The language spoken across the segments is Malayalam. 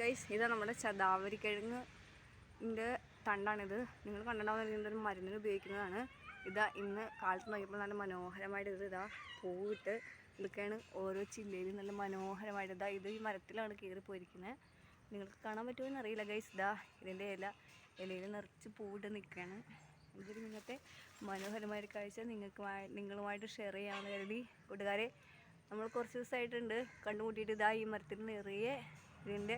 ഗൈസ് ഇതാ നമ്മുടെ ചതാവരിക്കിഴങ്ങിന്റെ തണ്ടാണിത്. നിങ്ങൾ കണ്ടിട്ടുണ്ടാവുന്ന ഒരു മരുന്നിന് ഉപയോഗിക്കുന്നതാണ്. ഇതാ ഇന്ന് കാലത്ത് നോക്കിയപ്പോൾ നല്ല മനോഹരമായിട്ട് ഇത് പൂവിട്ട് ഇതൊക്കെയാണ് ഓരോ ചില്ലയിലും നല്ല മനോഹരമായിട്ട് ഇതാ ഇത് ഈ മരത്തിലാണ് കയറി പോയിരിക്കുന്നത്. നിങ്ങൾക്ക് കാണാൻ പറ്റുമോ എന്നറിയില്ല ഗൈസ് ഇതാ ഇതിന്റെ ഇല ഇലയിൽ നിറച്ച് പൂവിട്ട് നിൽക്കുകയാണ്. ഇതൊരു ഇന്നത്തെ മനോഹരമായ ഒരു കാഴ്ച നിങ്ങൾക്ക് നിങ്ങളുമായിട്ട് ഷെയർ ചെയ്യാമെന്ന് കരുതി. കൂട്ടുകാരെ നമ്മൾ കുറച്ച് ദിവസമായിട്ടുണ്ട് കണ്ടുമുട്ടിയിട്ട് ഇതാ ഈ മരത്തിൽ നിറയെ ഇതിന്റെ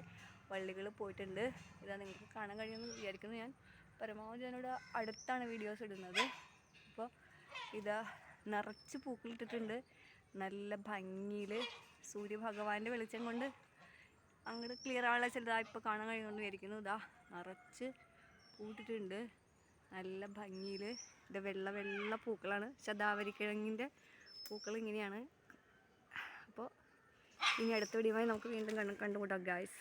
വള്ളികൾ പോയിട്ടുണ്ട്. ഇതാ നിങ്ങൾക്ക് കാണാൻ കഴിയുമെന്ന് വിചാരിക്കുന്നു ഞാൻ. പരമാവധി ഞാനിവിടെ അടുത്താണ് വീഡിയോസ് ഇടുന്നത്. അപ്പോൾ ഇതാ നിറച്ച് പൂക്കളിട്ടിട്ടുണ്ട്. നല്ല ഭംഗിയിൽ സൂര്യഭഗവാന്റെ വെളിച്ചം കൊണ്ട് അങ്ങോട്ട് ക്ലിയർ ആവാനുള്ള ചിലതാ ഇപ്പോൾ കാണാൻ കഴിയുന്നുണ്ട് വിചാരിക്കുന്നു. ഇതാ നിറച്ച് പൂട്ടിട്ടുണ്ട്. നല്ല ഭംഗിയിൽ ഇത് വെള്ള വെള്ള പൂക്കളാണ്. ശതാവരിക്കിഴങ്ങിന്റെ പൂക്കൾ ഇങ്ങനെയാണ്. ഇനി അടുത്ത വീഡിയോ നമുക്ക് വീണ്ടും കണ്ടു കണ്ടുമുട്ടാം ഗായ്സ്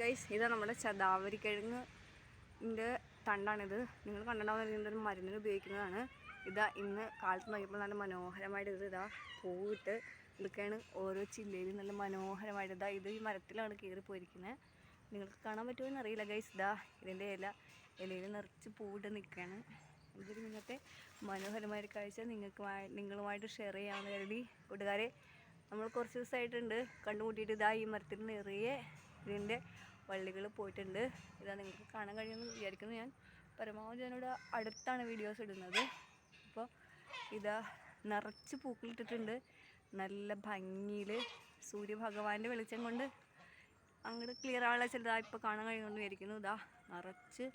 ഗൈസ് ഇതാ നമ്മുടെ ചതാവരിക്കിഴങ്ങിന്റെ തണ്ടാണിത്. നിങ്ങൾ കണ്ടിട്ടുണ്ടാവുന്ന ഒരു മരുന്നിന് ഉപയോഗിക്കുന്നതാണ്. ഇതാ ഇന്ന് കാലത്ത് നോക്കിയപ്പോൾ നല്ല മനോഹരമായിട്ട് ഇത് ഇതാ പൂവിട്ട് ഇതൊക്കെയാണ് ഓരോ ചില്ലയിലും നല്ല മനോഹരമായിട്ട് ഇതാ ഇത് ഈ മരത്തിലാണ് കയറി പോയിരിക്കുന്നത്. നിങ്ങൾക്ക് കാണാൻ പറ്റുമോ എന്നറിയില്ല ഗൈസ് ഇതാ ഇതിന്റെ ഇല ഇലയിൽ നിറച്ച് പൂവിട്ട് നിൽക്കുകയാണ്. ഇതൊരു ഇന്നത്തെ മനോഹരമായ കാഴ്ച നിങ്ങൾക്ക് നിങ്ങളുമായിട്ട് ഷെയർ ചെയ്യാമെന്ന് കരുതി. കൂട്ടുകാരെ നമ്മൾ കുറച്ച് ദിവസമായിട്ടുണ്ട് കണ്ടുമുട്ടിയിട്ട് ഇതാ ഈ മരത്തിൽ നിറയെ ഇതിന്റെ വള്ളികൾ പോയിട്ടുണ്ട്. ഇതാ നിങ്ങൾക്ക് കാണാൻ കഴിയുമെന്ന് വിചാരിക്കുന്നു ഞാൻ. പരമാവധി ഞാനിവിടെ അടുത്താണ് വീഡിയോസ് ഇടുന്നത്. അപ്പോൾ ഇതാ നിറച്ച് പൂക്കളിട്ടിട്ടുണ്ട്. നല്ല ഭംഗിയിൽ സൂര്യഭഗവാന്റെ വെളിച്ചം കൊണ്ട് അങ്ങോട്ട് ക്ലിയർ ആവാനുള്ള ചിലതാ ഇപ്പോൾ കാണാൻ കഴിയുമെന്ന് വിചാരിക്കുന്നു. ഇതാ നിറച്ച്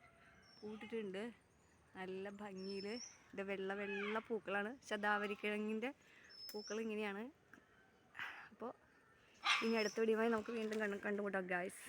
പൂട്ടിട്ടുണ്ട്. നല്ല ഭംഗിയിൽ ഇത് വെള്ള വെള്ള പൂക്കളാണ്. ശതാവരിക്കിഴങ്ങിന്റെ പൂക്കൾ ഇങ്ങനെയാണ്. ഇനി അടുത്ത വീഡിയോയിൽ നമുക്ക് വീണ്ടും കണ്ടു കണ്ടുമുട്ടാം ഗായ്സ്